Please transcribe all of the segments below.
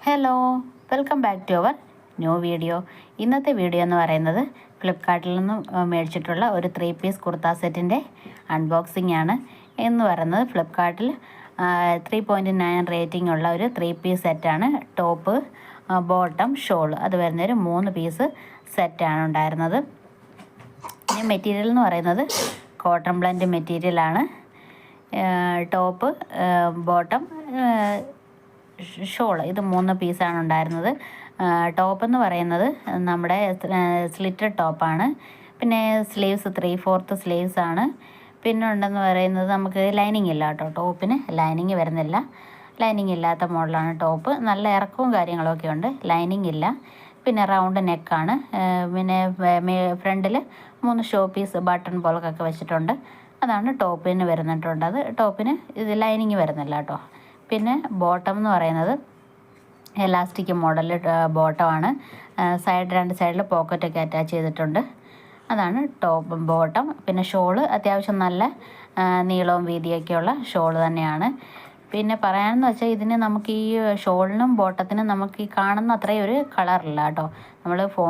Hello welcome back to our new video ഇന്നത്തെ video എന്ന് പറയുന്നത് ഫ്ലിപ്കാർട്ടിൽ നിന്ന് മേടിച്ചിട്ടുള്ള ഒരു ത്രീ പീസ് കുർത്ത സെറ്റിന്റെ അൺബോക്സിംഗ് ആണ്. എന്ന് പറയുന്നത് ഫ്ലിപ്കാർട്ടിൽ ത്രീ പോയിന്റ് നയൻ റേറ്റിംഗ് ഉള്ള ഒരു ത്രീ പീസ് സെറ്റാണ് ടോപ്പ് ബോട്ടം ഷോൾ അത് വരുന്നൊരു മൂന്ന് പീസ് സെറ്റാണ് ഉണ്ടായിരുന്നത്. ഈ മെറ്റീരിയൽ എന്ന് പറയുന്നത് കോട്ടൺ ബ്ലെൻഡ് മെറ്റീരിയലാണ് ടോപ്പ് ബോട്ടം ഷോൾ ഇത് മൂന്ന് പീസാണ് ഉണ്ടായിരുന്നത്. ടോപ്പ് എന്ന് പറയുന്നത് നമ്മുടെ സ്ലിറ്റഡ് ടോപ്പാണ്. പിന്നെ സ്ലീവ്സ് ത്രീ ഫോർത്ത് സ്ലീവ്സ് ആണ്. പിന്നെ ഉണ്ടെന്ന് പറയുന്നത് നമുക്ക് ലൈനിങ് ഇല്ല കേട്ടോ ടോപ്പിന്. ലൈനിങ് വരുന്നില്ല. ലൈനിങ് ഇല്ലാത്ത മോഡലാണ് ടോപ്പ്. നല്ല ഇറക്കവും കാര്യങ്ങളൊക്കെ ഉണ്ട്. ലൈനിങ് ഇല്ല. പിന്നെ റൗണ്ട് നെക്കാണ്. പിന്നെ ഫ്രണ്ടിൽ മൂന്ന് ഷോ പീസ് ബട്ടൺ പോലൊക്കെ വെച്ചിട്ടുണ്ട്. അതാണ് ടോപ്പിന് വരുന്നിട്ടുണ്ട് അത് ടോപ്പിന് ഇത് ലൈനിങ് വരുന്നില്ല കേട്ടോ. പിന്നെ ബോട്ടം എന്ന് പറയുന്നത് എലാസ്റ്റിക് മോഡൽ ബോട്ടമാണ് സൈഡ് രണ്ട് സൈഡിൽ പോക്കറ്റൊക്കെ അറ്റാച്ച് ചെയ്തിട്ടുണ്ട്. അതാണ് ടോപ്പ് ബോട്ടം പിന്നെ ഷോൾ അത്യാവശ്യം നല്ല നീളവും വീതിയൊക്കെയുള്ള ഷോൾ തന്നെയാണ്. പിന്നെ പറയാനെന്ന് വെച്ചാൽ ഇതിന് നമുക്ക് ഈ ഷോളിനും ബോട്ടത്തിനും നമുക്ക് ഈ കാണുന്ന അത്രയും ഒരു കളറില്ല കേട്ടോ. നമ്മൾ ഫോ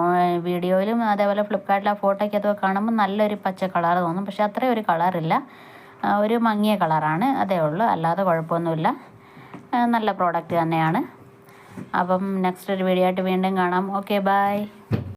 വീഡിയോയിലും അതേപോലെ ഫ്ലിപ്കാർട്ടിലെ ഫോട്ടോയ്ക്കകത്തൊക്കെ കാണുമ്പോൾ നല്ലൊരു പച്ച കളർ തോന്നും. പക്ഷേ അത്രയും ഒരു കളറില്ല ഒരു മങ്ങിയ കളറാണ് അതേ ഉള്ളൂ. അല്ലാതെ കുഴപ്പമൊന്നുമില്ല. നല്ല പ്രോഡക്റ്റ് തന്നെയാണ്. അപ്പം നെക്സ്റ്റ് ഒരു വീഡിയോ ആയിട്ട് വീണ്ടും കാണാം. Okay bye